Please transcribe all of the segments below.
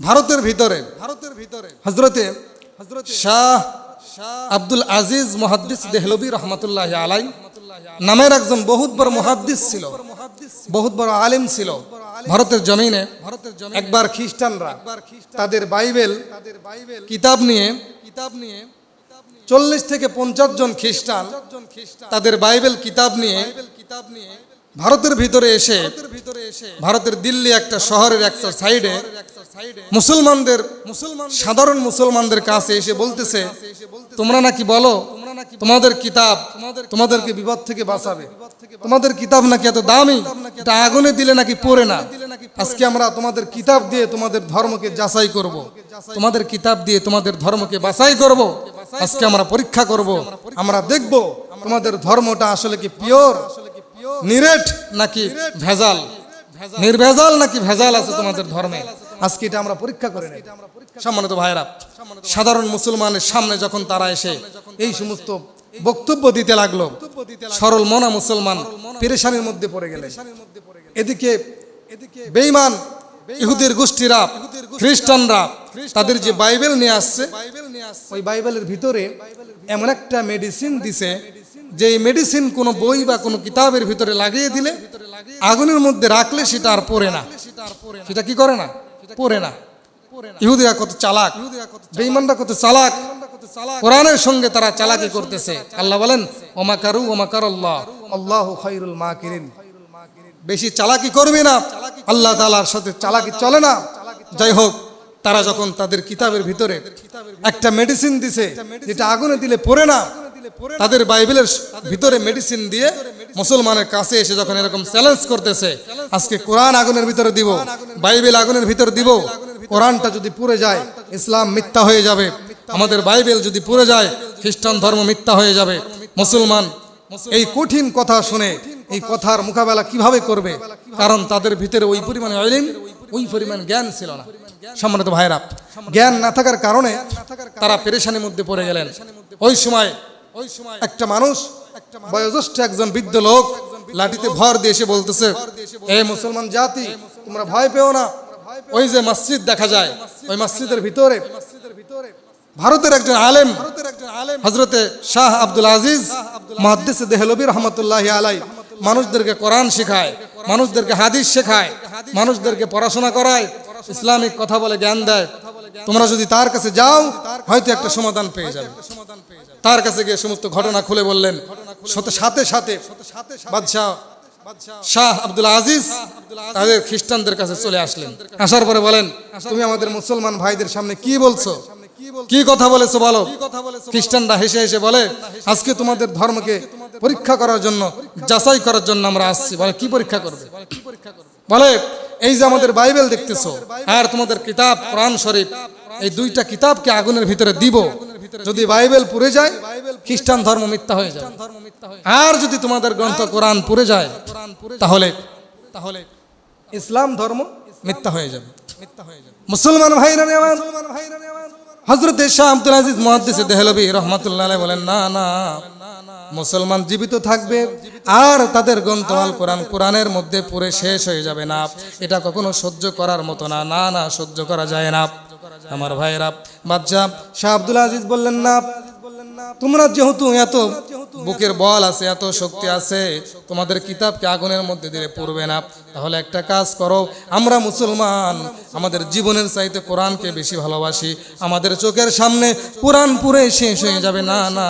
ভারতের ভিতরে ভারতের ভিতরে হজরতে হজরত শাহ আব্দুল আজিজ মুহাদ্দিস দেহলবি রহমতুল্লাহ আলাই নামের একজন বহুত বড় মুহাদ্দিস ছিল বহুত বড় আলেম ছিল। ভারতের জমিনে ভারতের একবার খ্রিস্টানরা তাদের বাইবেল তাদের বাইবেল কিতাব নিয়ে কিতাব নিয়ে চল্লিশ থেকে পঞ্চাশ জন খ্রিস্টান তাদের বাইবেল কিতাব নিয়ে কিতাব নিয়ে ভারতের ভিতরে এসে ভারতের দিল্লি একটা শহরের একটা সাইডে মুসলমানদের মুসলমান সাধারণ মুসলমানদের কাছে এসে বলতেছে, তোমরা নাকি বলো, তোমাদের কিতাব তোমাদেরকে বিপদ থেকে বাঁচাবে তোমাদের কিতাব নাকি এত দামি, এটা আগুনে দিলে নাকি পড়ে না আজকে আমরা তোমাদের কিতাব দিয়ে তোমাদের ধর্মকে যাচাই করব। তোমাদের কিতাব দিয়ে তোমাদের ধর্মকে বাছাই করব। আজকে আমরা পরীক্ষা করব। আমরা দেখব তোমাদের ধর্মটা আসলে কি পিওর, নিরেট নাকি ভেজাল নির্ভেজাল নাকি ভেজাল আছে তোমাদের ধর্মে আজকে এটা আমরা পরীক্ষা করে নেই সম্মানিত ভাইরা সাধারণ মুসলমানের সামনে যখন তারা এসে এই সমস্ত বক্তব্য দিতে লাগল, সরল মনা মুসলমান পেরেশানির মধ্যে পড়ে গেলে এদিকে বেঈমান ইহুদের গোষ্ঠীরা, খ্রিস্টানরা তাদের যে বাইবেল নিয়ে আসছে, ওই বাইবেলের ভিতরে এমন একটা মেডিসিন দিছে যে মেডিসিন কোনো বই বা কোনো কিতাবের ভিতরে লাগিয়ে দিলে আগুনের মধ্যে রাখলে সেটা আর পড়ে না। সেটা কি করে না? পড়ে না। ইহুদিরা কত চালাক বেঈমানরা কত চালাক। কোরআনের সঙ্গে তারা চালাকি করতেছে। আল্লাহ বলেন ওমাকারু ওমাকার আল্লাহ? আল্লাহ খাইরুল মাকিরিন। বেশি চালাকি করবে না। আল্লাহ তালার সাথে চালাকি চলে না। যাই হোক তারা যখন তাদের কিতাবের ভিতরে একটা মেডিসিন দিছে যেটা আগুনে দিলে পড়ে না তাদের বাইবেলের ভিতরে মেডিসিন দিয়ে মুসলমানের কাছে এসে যখন এরকম চ্যালেঞ্জ করতেছে, আজকে কোরআন আগুনের ভিতরে দিব, বাইবেল আগুনের ভিতরে দিব, কোরআনটা যদি পুড়ে যায়, ইসলাম মিথ্যা হয়ে যাবে। আমাদের বাইবেল যদি পুড়ে যায়, খ্রিস্টান ধর্ম মিথ্যা হয়ে যাবে। মুসলমান, এই কঠিন কথা শুনে, এই কথার মোকাবেলা কীভাবে করবে? কারণ তাদের ভিতরে ওই পরিমাণে আইলিম, ওই পরিমাণ জ্ঞান ছিল না। সম্মানিত ভাইরা জ্ঞান না থাকার কারণে তারা পেরেশানির মধ্যে পড়ে গেলেন। ওই সময় ওই সময় একটা মানুষ বয়োজ্যেষ্ঠ একজন বৃদ্ধ লোক লাঠিতে ভর দিয়ে এসে বলতেছে, এ মুসলমান জাতি, তোমরা ভয় পেও না। ওই যে মসজিদ দেখা যায়, ওই মসজিদের ভিতরে ভারতের একজন আলেম হজরতে শাহ আব্দুল আজিজ, মহাদ্দিস দেহলবী রহমতুল্লাহ আলাই, মানুষদেরকে কোরআন শেখায়, মানুষদেরকে হাদিস শেখায়, মানুষদেরকে পড়াশোনা করায়, ইসলামিক কথা বলে জ্ঞান দেয়। তোমরা যদি তার কাছে যাও, হয়তো একটা সমাধান পেয়ে যাবে। তার কাছে গিয়ে সমস্ত ঘটনা খুলে বললেন সাথে সাথে সাথে বাদশাহ শাহ আব্দুল আজিজ তাদের খ্রিস্টানদের কাছে চলে আসলেন। আসার পরে বলেন তুমি আমাদের মুসলমান ভাইদের সামনে কি বলছো? কি কথা বলেছ বলো? খ্রিস্টানরা হেসে হেসে বলে আজকে তোমাদের ধর্মকে পরীক্ষা করার জন্য যাচাই করার জন্য আমরা আসছি। বলে কি পরীক্ষা করবে? বলে এই যে আমাদের বাইবেল দেখতেছো আর তোমাদের কিতাব কোরআন শরীফ এই দুইটা কিতাবকে আগুনের ভিতরে দিব। যদি বাইবেল পুড়ে যায় খ্রিস্টান ধর্ম মিথ্যা হয়ে যায় আর যদি তোমাদের গ্রন্থ কোরআন পুড়ে যায়, তাহলে তাহলে ইসলাম ধর্ম মিথ্যা হয়ে যাবে। মুসলমান ভাইরা নেওয়ান হজরত শাহ আব্দুল আজিজ মহাদ্দিস দেহলবি রহমতুল্লাহ বলেন, না না, মুসলমান জীবিত থাকবে, আর তাদের গ্রন্থ আল কোরআন কোরআনের মধ্যে পুরে শেষ হয়ে যাবে না। এটা কখনো সহ্য করার মতো না না না, সহ্য করা যায় না। আমার ভাইরা বাদশাহ শাহ আব্দুল আজিজ বললেন, না তোমরা যেহেতু এত বুকের বল আছে, এত শক্তি আছে, তোমাদের কিতাবকে আগুনের মধ্যে দিলে পড়বে না। তাহলে একটা কাজ করো, আমরা মুসলমান, আমাদের জীবনের চাইতে কোরআনকে বেশি ভালোবাসি, আমাদের চোখের সামনে কোরআন পুরে শেষ হয়ে যাবে, না না,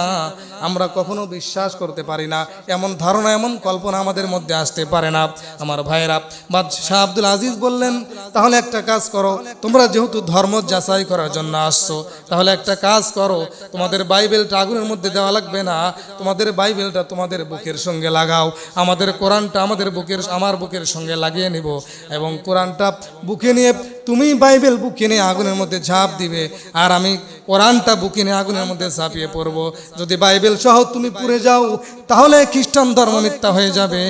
আমরা কখনো বিশ্বাস করতে পারি না, এমন ধারণা, এমন কল্পনা আমাদের মধ্যে আসতে পারে না। আমার ভাইয়েরা, বাদশাহ আব্দুল আজিজ বললেন, তাহলে একটা কাজ করো, তোমরা যেহেতু ধর্ম যাচাই করার জন্য আসছো, তাহলে একটা কাজ করো, তোমাদের বাইবেলটা আগুনের মধ্যে দেওয়া লাগবে না, তোমাদের বাইবেলটা তোমাদের বুকের সঙ্গে লাগাও, আমাদের কোরআনটা আমাদের বুকের, আমার বুকের সঙ্গে লাগিয়ে নিব এবং কোরআনটা বুকে নিয়ে তুমি বাইবেল বুকে নিয়ে আগুনের মধ্যে ঝাঁপ দিবে, আর আমি কোরআনটা বুকে নিয়ে আগুনের মধ্যে ঝাঁপিয়ে পড়ব। যদি বাইবেল সহ তুমি পুড়ে যাও, তাহলে খ্রিস্টান ধর্ম মিথ্যা হয়ে যাবে।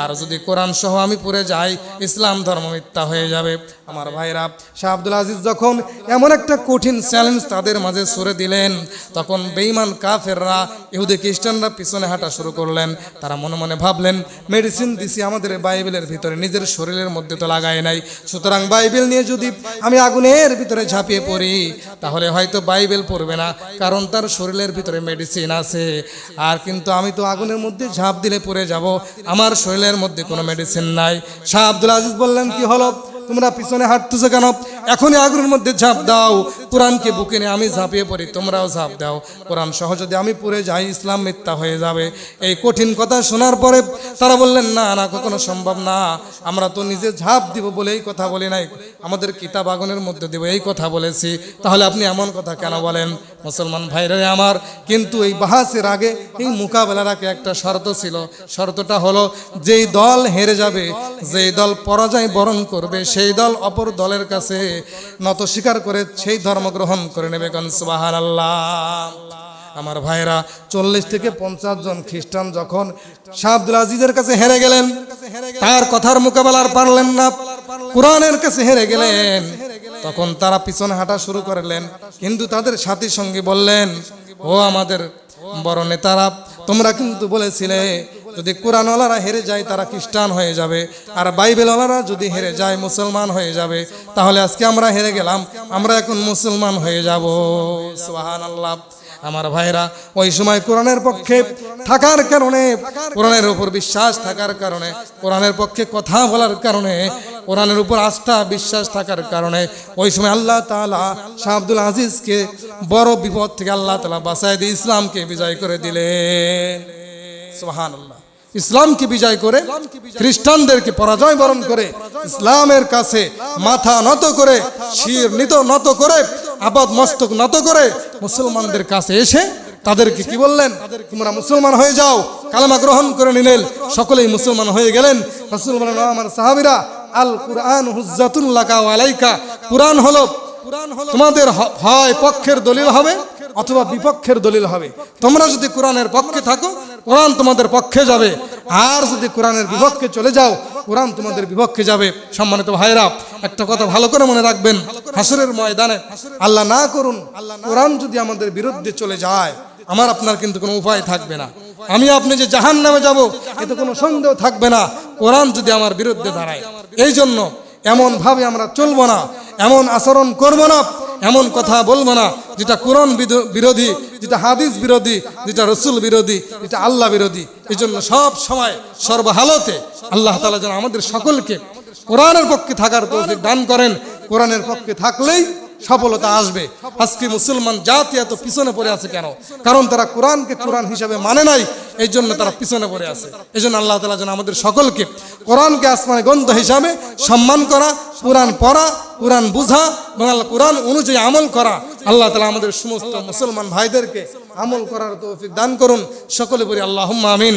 আর যদি কোরআন সহ আমি পুড়ে যাই, ইসলাম ধর্ম মিথ্যা হয়ে যাবে। আমার ভাইরা, শাহ আব্দুল আজিজ যখন এমন একটা কঠিন চ্যালেঞ্জ তাদের মাঝে সরে দিলেন, তখন বেইমান কাফেররা, ইহুদি খ্রিস্টানরা পিছনে হাঁটা শুরু করলেন। তারা মনে মনে ভাবলেন, মেডিসিন দিছি আমাদের বাইবেলের ভিতরে, নিজের শরীরের মধ্যে তো লাগায় নাই। সুতরাং বাইবেল নিয়ে যদি আমি আগুনের ভিতরে ঝাঁপিয়ে পড়ি, তাহলে হয়তো বাইবেল পড়বে না, কারণ তার শরীরের ভিতরে মেডিসিন আছে। আর কিন্তু আমি তো আগুনের মধ্যে ঝাঁপ দিলে পড়ে যাব, আমার শরীরের মধ্যে কোনো মেডিসিন নাই। শাহ আব্দুল আজিজ বললেন, কি হলো? তোমরা পিছনে হাঁটতেছো কেন? এখনই আগুনের মধ্যে ঝাঁপ দাও। কোরআনকে বুকে নিয়ে আমি ঝাঁপিয়ে পড়ি, তোমরাও ঝাঁপ দাও। কোরআন সহ যদি আমি পড়ে যাই, ইসলাম মিথ্যা হয়ে যাবে। এই কঠিন কথা শোনার পরে তারা বললেন, না না, কখনো সম্ভব না। আমরা তো নিজে ঝাঁপ দিব বলে এই কথা বলি নাই। আমাদের কিতাব আগুনের মধ্যে দেব, এই কথা বলেছি। তাহলে আপনি এমন কথা কেন বলেন? মুসলমান ভাইরা আমার, কিন্তু এই বাহাসের আগে, এই মোকাবেলার আগে একটা শর্ত ছিল। শর্তটা হলো, যেই দল হেরে যাবে, যেই দল পরাজয় বরণ করবে সেই দল অপর দলের কাছে নত স্বীকার করে সেই ধর্ম গ্রহণ করে নেবে কারণ সুবাহান আল্লাহ আমার ভাইরা চল্লিশ থেকে পঞ্চাশ জন খ্রিস্টান যখন শাহ আব্দুল আজিজের কাছে হেরে গেলেন, তার কথার মোকাবেলার পারলেন না, কোরআনের কাছে হেরে গেলেন, তখন তারা পিছনে হাঁটা শুরু করলেন, কিন্তু তাদের সাথী সঙ্গে বললেন, ও আমাদের বড় নেতারা, তোমরা কিন্তু বলেছিলে যদি কোরআনওয়ালারা হেরে যায়, তারা খ্রিস্টান হয়ে যাবে। আর বাইবেলওয়ালারা যদি হেরে যায়, মুসলমান হয়ে যাবে। তাহলে আজকে আমরা হেরে গেলাম, আমরা এখন মুসলমান হয়ে যাব। সোহান আল্লাহ আমার ভাইরা, ওই সময় কোরআনের পক্ষে থাকার কারণে, কোরআনের উপর বিশ্বাস থাকার কারণে, কোরআনের পক্ষে কথা বলার কারণে, কোরআনের উপর আস্থা বিশ্বাস থাকার কারণে, ওই সময় আল্লাহ তাআলা শাহ আব্দুল আজিজকে বড় বিপদ থেকে আল্লাহ তালা বাসায় দিয়ে ইসলামকে বিজয় করে দিলেন। ইসলামকে বিজয় করে খ্রিস্টানদেরকে পরাজয় বরণ করে ইসলামের কাছে মাথা নত করে শির নিত নত করে আবাদ মস্তক নত করে মুসলমানদের কাছে এসে তাদেরকে কি বললেন? তোমরা মুসলমান হয়ে যাও কালামা গ্রহণ করে নিলেন সকলেই মুসলমান হয়ে গেলেন। মুসলমান আমার সাহাবীরা আল কুরআন হুজ্জাতুল্লাকা ওয়া আলাইকা। কুরআন হলো তোমাদের হয় পক্ষের দলিল হবে অথবা বিপক্ষের দলিল হবে। তোমরা যদি কোরআনের পক্ষে থাকো, কোরআন তোমাদের পক্ষে যাবে। আর যদি কোরআনের বিপক্ষে চলে যাও, কোরআন তোমাদের বিপক্ষে যাবে। সম্মানিত ভাইরা একটা কথা ভালো করে মনে রাখবেন। হাসরের ময়দানে আল্লাহ না করুন, কোরআন যদি আমাদের বিরুদ্ধে চলে যায়, আমার আপনার কিন্তু কোনো উপায় থাকবে না। আমি আপনি যে জাহান নামে যাব, এতে কোনো সন্দেহ থাকবে না। কোরআন যদি আমার বিরুদ্ধে দাঁড়ায়। এই জন্য এমন ভাবে আমরা চলবো না, এমন আচরণ করব না। এমন কথা বলব না যেটা কোরআন বিরোধী, যেটা হাদিস বিরোধী, যেটা রসুল বিরোধী, যেটা আল্লাহ বিরোধী। এই জন্য সব সময় সর্বহালতে আল্লাহ তালা যেন আমাদের সকলকে কোরআনের পক্ষে থাকার তৌফিক দান করেন। কোরআনের পক্ষে থাকলেই সফলতা আসবে। আজকে মুসলমান জাতি এত পিছনে পড়ে আছে কেন? কারণ তারা কোরআনকে কোরআন হিসাবে মানে নাই এই জন্য তারা পিছনে পড়ে আছে। এই জন্য আল্লাহ তালা যেন আমাদের সকলকে কোরআনকে আসমানে গ্রন্থ হিসাবে সম্মান করা, কোরআন পড়া, কোরআন বুঝা, এবং আল্লাহ কোরআন অনুযায়ী আমল করা, আল্লাহ তালা আমাদের সমস্ত মুসলমান ভাইদেরকে আমল করার তৌফিক দান করুন। সকলে বলি আল্লাহ আমিন।